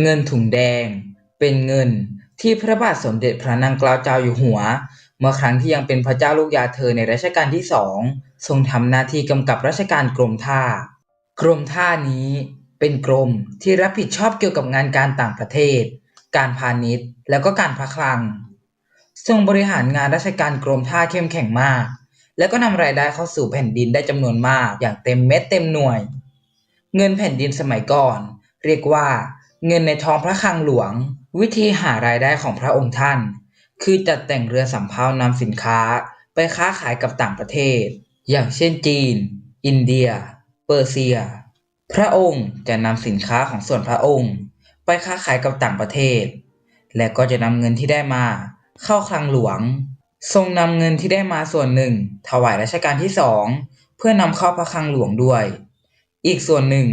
เงินถุงแดง เป็นเงินที่พระบาทสมเด็จพระนางเกล้าเจ้าอยู่หัว เมื่อครั้งที่ยังเป็นพระเจ้าลูกยาเธอในรัชกาลที่สองทรงทำหน้าที่กำกับราชการกรมท่า กรมท่านี้เป็นกรมที่รับผิดชอบเกี่ยวกับงานการต่างประเทศ การพาณิชย์ แล้วก็การพระคลัง ทรงบริหารงานราชการกรมท่าเข้มแข็งมาก แล้วก็นำรายได้เข้าสู่แผ่นดินได้จำนวนมากอย่างเต็มเม็ดเต็มหน่วย เงินแผ่นดินสมัยก่อน เรียกว่า เงินในท้องพระคลังหลวง วิธีหารายได้ของพระองค์ท่าน คือจัดแต่งเรือสำเภานำสินค้าไปค้าขายกับต่างประเทศ อย่างเช่นจีน อินเดีย เปอร์เซีย พระองค์จะนำสินค้าของส่วนพระองค์ ไปค้าขายกับต่างประเทศ และก็จะนำเงินที่ได้มา เข้าคลังหลวง ทรงนำเงินที่ได้มาส่วนหนึ่ง ถวายรัชกาลที่สองเพื่อนำเข้าพระคลังหลวงด้วย อีกส่วนหนึ่ง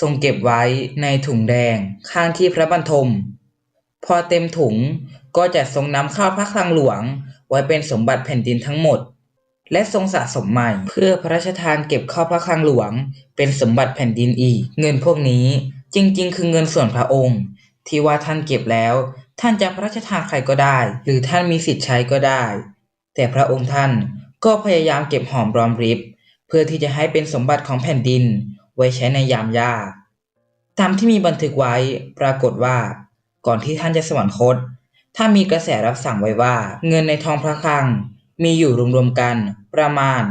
ทรงเก็บไว้ในถุงแดงข้างที่พระบรรทม พอเต็มถุงก็จะทรงนำข้าวพระคลังหลวง ไว้เป็นสมบัติแผ่นดินทั้งหมด และทรงสะสมใหม่เพื่อพระราชทานเก็บข้าวพระคลังหลวง เป็นสมบัติแผ่นดินอีก เงินพวกนี้จริง ๆ คือเงินส่วนพระองค์ ที่ว่าท่านเก็บแล้ว ท่านจะพระราชทานใครก็ได้ หรือท่านมีสิทธิ์ใช้ก็ได้ แต่พระองค์ท่านก็พยายามเก็บหอมรอมริบ เพื่อที่จะให้เป็นสมบัติของแผ่นดิน ไว้ใช้ในยามยาก ตามที่มีบันทึกไว้ปรากฏว่า ก่อนที่ท่านจะสวรรคต ถ้ามีกระแสรับสั่งไว้ว่า เงินในทองพระคลัง มีอยู่รวมๆกัน ประมาณ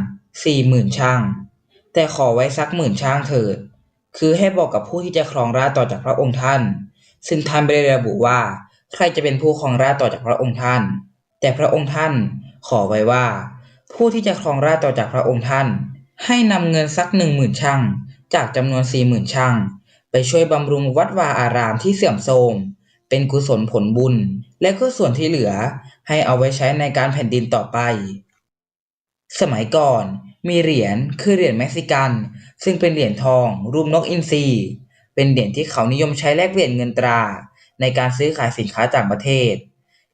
สี่หมื่นช่าง แต่ขอไว้สักหมื่นช่างเถิด คือให้บอกกับผู้ที่จะครองราชย์ต่อจากพระองค์ท่าน ซึ่งท่านไม่ได้ระบุว่า ใครจะเป็นผู้ครองราชย์ต่อจากพระองค์ท่าน แต่พระองค์ท่านขอไว้ว่า ผู้ที่จะครองราชย์ต่อจากพระองค์ท่าน ให้นำเงินสักหนึ่งหมื่นช่าง จากจำนวนสี่หมื่นช่าง ไปช่วยบำรุงวัดวาอารามที่เสื่อมโทรม เป็นกุศลผลบุญ และก็ส่วนที่เหลือให้เอาไว้ใช้ในการแผ่นดินต่อไป สมัยก่อนมีเหรียญคือเหรียญเม็กซิกัน ซึ่งเป็นเหรียญทอง รูปนกอินทรีเป็นเหรียญที่เขานิยมใช้แลกเปลี่ยนเงินตรา ในการซื้อขายสินค้าต่างประเทศ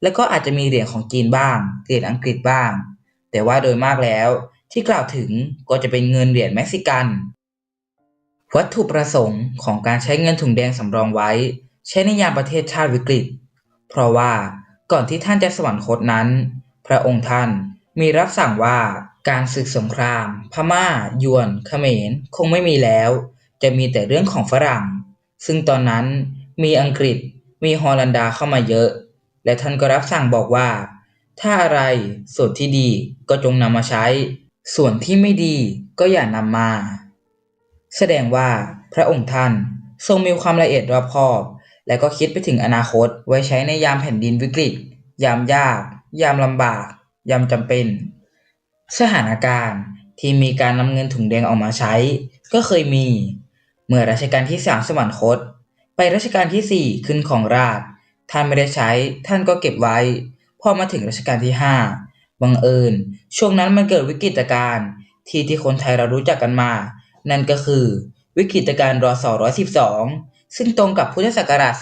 แล้วก็อาจจะมีเหรียญของจีนบ้างเหรียญอังกฤษบ้าง แต่ว่าโดยมากแล้วที่กล่าวถึงก็จะเป็นเงินเหรียญเม็กซิกัน วัตถุประสงค์ของการใช้เงินถุงแดงสำรองไว้ ใช้ในยามประเทศชาติวิกฤต เพราะว่าก่อนที่ท่านจะสวรรคตนั้น พระองค์ท่านมีรับสั่งว่าการศึกสงคราม พม่า ยวนเขมร คงไม่มีแล้ว จะมีแต่เรื่องของฝรั่ง ซึ่งตอนนั้นมีอังกฤษมีฮอลันดาเข้ามาเยอะ และท่านก็รับสั่งบอกว่า ถ้าอะไรส่วนที่ดีก็จงนำมาใช้ ส่วนที่ไม่ดีก็อย่านำมา แสดงว่าพระองค์ท่านทรงมีความละเอียดรอบคอบ และก็คิดไปถึงอนาคตไว้ใช้ในยามแผ่นดินวิกฤต ยามยาก ยามลำบาก ยามจำเป็น สถานการณ์ที่มีการนำเงินถุงแดงออกมาใช้ ก็เคยมี เมื่อรัชกาลที่สามสวรรคต ไปรัชกาลที่สี่ขึ้นของราชท่านไม่ได้ใช้ท่านก็เก็บไว้ พอมาถึงรัชกาลที่ห้าบังเอิญ ช่วงนั้นมันเกิดวิกฤตการณ์ที่ที่คนไทยเรารู้จักกันมา นั่นก็คือ วิกฤตการณ์รศ112 ซึ่งตรงกับพุทธศักราช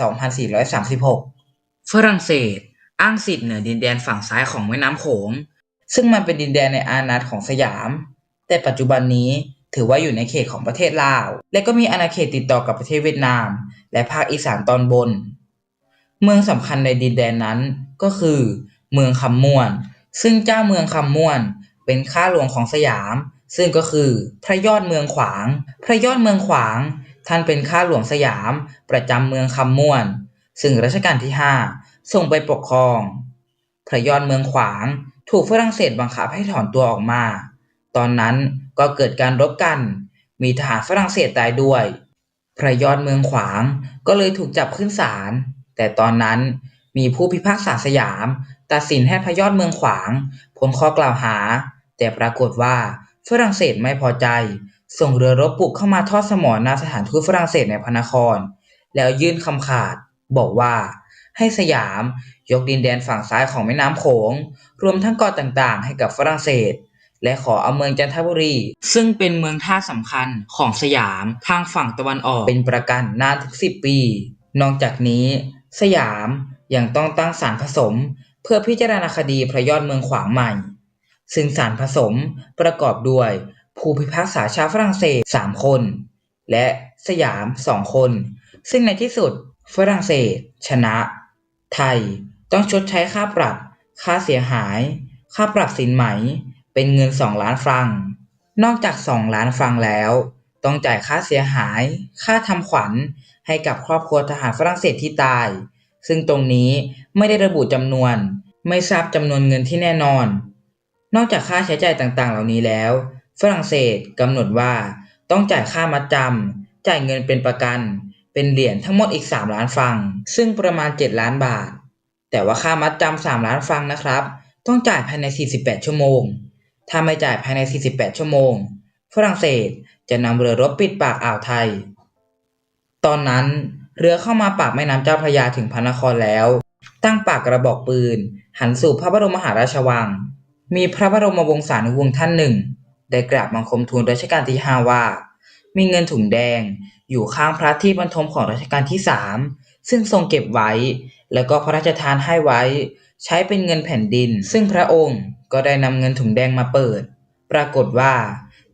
2436 ฝรั่งเศส อ้างสิทธิ์เหนือดินแดนฝั่งซ้ายของแม่น้ำโขง ซึ่งมันเป็นดินแดนในอาณาของสยาม แต่ปัจจุบันนี้ถือว่าอยู่ในเขตของประเทศลาว และก็มีอาณาเขตติดต่อกับประเทศเวียดนาม และภาคอีสานตอนบน เมืองสำคัญในดินแดนนั้นก็คือ เมืองคำม่วน ซึ่งเจ้าเมืองคำม่วนเป็นข้าหลวงของสยาม ซึ่งก็คือพระยอดเมืองขวาง พระยอดเมืองขวาง ท่านเป็นข้าหลวงสยาม ประจำเมืองคำม่วน ซึ่งรัชกาลที่ห้าส่งไปปกครอง พระยอดเมืองขวาง ถูกฝรั่งเศสบังคับให้ถอนตัวออกมา ตอนนั้นก็เกิดการรบกัน มีทหารฝรั่งเศสตายด้วย พระยอดเมืองขวางก็เลยถูกจับขึ้นศาล แต่ตอนนั้นมีผู้พิพากษาสยาม ตัดสินให้พระยอดเมืองขวางพ้นข้อกล่าวหา แต่ปรากฏว่า ฝรั่งเศสไม่พอใจ ส่งเรือรบบุกเข้ามาทอดสมรณสถานทูตฝรั่งเศสในพระนคร แล้วยื่นคำขาด บอกว่าให้สยามยกดินแดนฝั่งซ้ายของแม่น้ำโขง รวมทั้งเกาะต่างๆ ให้กับฝรั่งเศส และขอเอาเมืองจันทบุรี ซึ่งเป็นเมืองท่าสำคัญของสยามทางฝั่งตะวันออกเป็นประกันนานถึงสิบปี นอกจากนี้ สยามยังต้องตั้งศาลผสม เพื่อพิจารณาคดีพระยอดเมืองขวางใหม่ ซึ่งศาลผสมประกอบด้วย ผู้พิพากษาชาวฝรั่งเศส 3 คน และสยาม 2 คน ซึ่งในที่สุดฝรั่งเศส ชนะ ไทยต้องชดใช้ค่าปรับ ค่าเสียหาย ค่าปรับสินไหม เป็นเงิน 2 ล้านฟรัง นอกจาก 2 ล้านฟรังแล้ว ต้องจ่ายค่าเสียหาย ค่าทำขวัญให้กับครอบครัวทหารฝรั่งเศสที่ตาย ซึ่งตรงนี้ไม่ได้ระบุจำนวน ไม่ทราบจำนวนเงินที่แน่นอน นอกจากค่าใช้จ่ายต่างๆ เหล่านี้แล้ว ฝรั่งเศสกำหนดว่าต้องจ่ายค่ามัดจำจ่ายเงินเป็นประกัน เป็นเหรียญทั้งหมดอีก 3 ล้านฟัง ซึ่งประมาณ 7 ล้านบาท แต่ว่าค่ามัดจำ3ล้านฟังนะครับ ต้องจ่ายภายใน 48 ชั่วโมง ถ้าไม่จ่ายภายใน 48 ชั่วโมง ฝรั่งเศสจะนำเรือรบปิดปากอ่าวไทย ตอนนั้นเรือเข้ามาปากแม่น้ำเจ้าพระยาถึงพระนครแล้ว ตั้งปากกระบอกปืน หันสู่พระบรมมหาราชวัง มีพระบรมวงศานุวงศ์ท่านหนึ่ง ได้กราบบังคมทูลรัชกาลที่ห้าว่า มีเงินถุงแดงอยู่ข้างพระที่บรรทมของรัชกาลที่สามซึ่งทรงเก็บไว้ แล้วก็พระราชทานให้ไว้ ใช้เป็นเงินแผ่นดิน ซึ่งพระองค์ก็ได้นำเงินถุงแดงมาเปิด ปรากฏว่า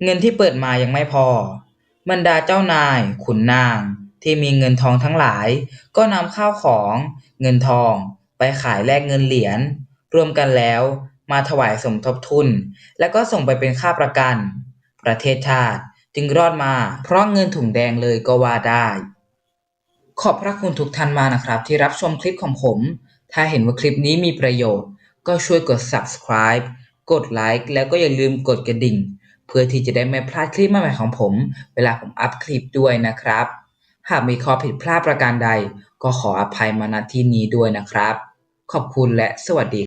เงินที่เปิดมายังไม่พอ บรรดาเจ้านายขุนนางที่มีเงินทองทั้งหลาย ก็นำข้าวของ เงินทอง ไปขายแลกเงินเหรียญรวมกันแล้ว มาถวายสมทบทุน แล้วก็ส่งไปเป็นค่าประกัน ประเทศชาติจึงรอดมา เพราะเงินถุงแดงเลยก็ว่าได้ ขอบพระคุณทุกท่านมานะครับ ที่รับชมคลิปของผม ถ้าเห็นว่าคลิปนี้มีประโยชน์ ก็ช่วยกด subscribe กดไลค์แล้วก็อย่าลืมกดกระดิ่ง เพื่อที่จะได้ไม่พลาดคลิปใหม่ๆของผม เวลาผมอัพคลิปด้วยนะครับ หากมีข้อผิดพลาดประการใด ก็ขออภัยมาณที่นี้ด้วยนะครับ ขอบคุณและสวัสดี